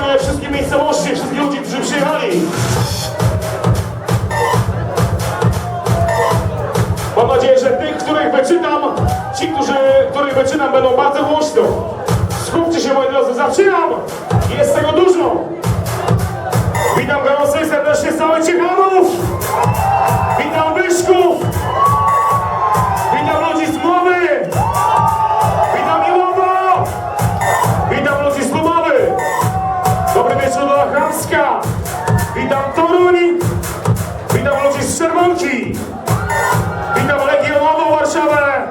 witamy wszystkie miejscowości, wszystkich ludzi, którzy przyjechali. Mam nadzieję, że tych, których wyczytam, ci, którzy, których wyczytam, będą bardzo głośno. Skupcie się, moi drodzy, zaczynam! Jest tego dużo! Witam gorąco serdecznie z całych Ciechanów! Z Czerwonki! Witam Legionową Warszawę!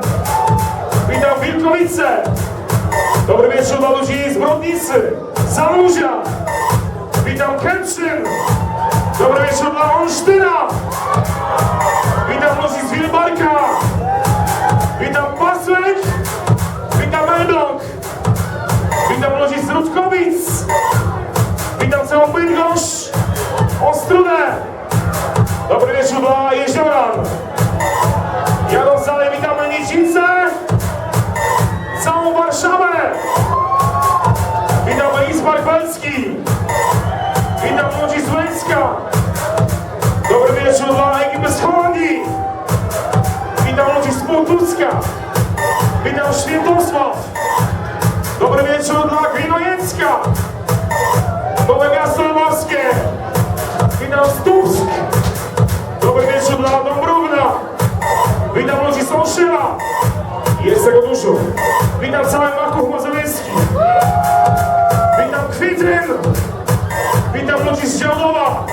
Witam Wilkowice! Dobry wieczór dla ludzi z Brodnicy, Zamuzia! Witam Kętrzyn! Dobry wieczór dla Olsztyna! Witam ludzi z Wilbarka! Witam Pasłek! Witam Elbląg! Witam ludzi z Rutkowic! Witam całą Bydgoszcz! Ostrudę! Dobry wieczór dla Jezioran! Jadąc dalej witamy Niecice! Całą Warszawę! Witamy Izbar Belski! Witam ludzi z! Dobry wieczór dla ekipy z Holandii! Witam ludzi z Półtucka! Witam Świętosław! Dobry wieczór dla Gwinojecka! Nowe Miasto Lwowskie! Witam Stupsk! Olszyna! Jest tego dużo! Witam cały Maków Mazowiecki! Witam Kwitryn! Witam ludzi z Działdowa!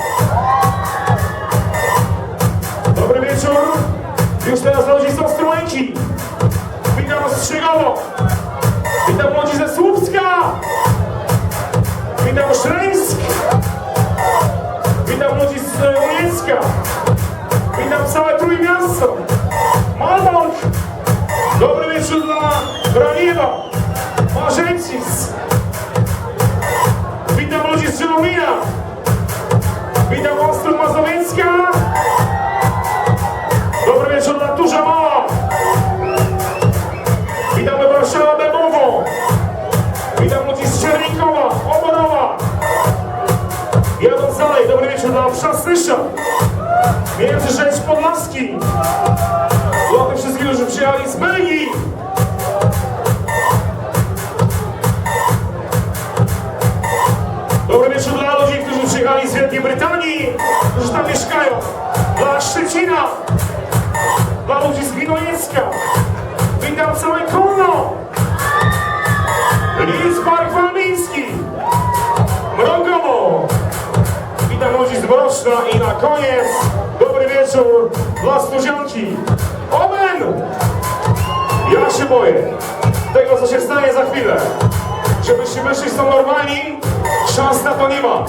Dobry wieczór! Już teraz ludzi z Ostrołęki! Witam Ostrzegowo! Witam ludzi ze Słupska! Witam Szreńsk! Witam ludzi z Unicka! Witam całe Trójmiasto! Malbork! Dobry wieczór dla Braniewa! Marzeńcis! Witam ludzi z Żelomina! Witam Ostrów Mazowiecka! Dobry wieczór dla Turza Mała! Witamy Warszawę Dębową! Witam ludzi z Czernikowa, Oborowa! Jadąc dalej, dobry wieczór dla Przasnysza! Międzyrzecz Podlaski! Tych wszystkich, którzy przyjechali z Belgii! Dobry wieczór dla ludzi, którzy przyjechali z Wielkiej Brytanii, którzy tam mieszkają. Dla Szczecina, dla ludzi z Gwinojecka. Witam całe. Lis Park Walmiński. Mrągowo. Witam ludzi z Mroczna i na koniec wieczór dla Studzianki. Omen! Ja się boję tego, co się stanie za chwilę. Żebyście wyszli są normalni, szans na to nie ma.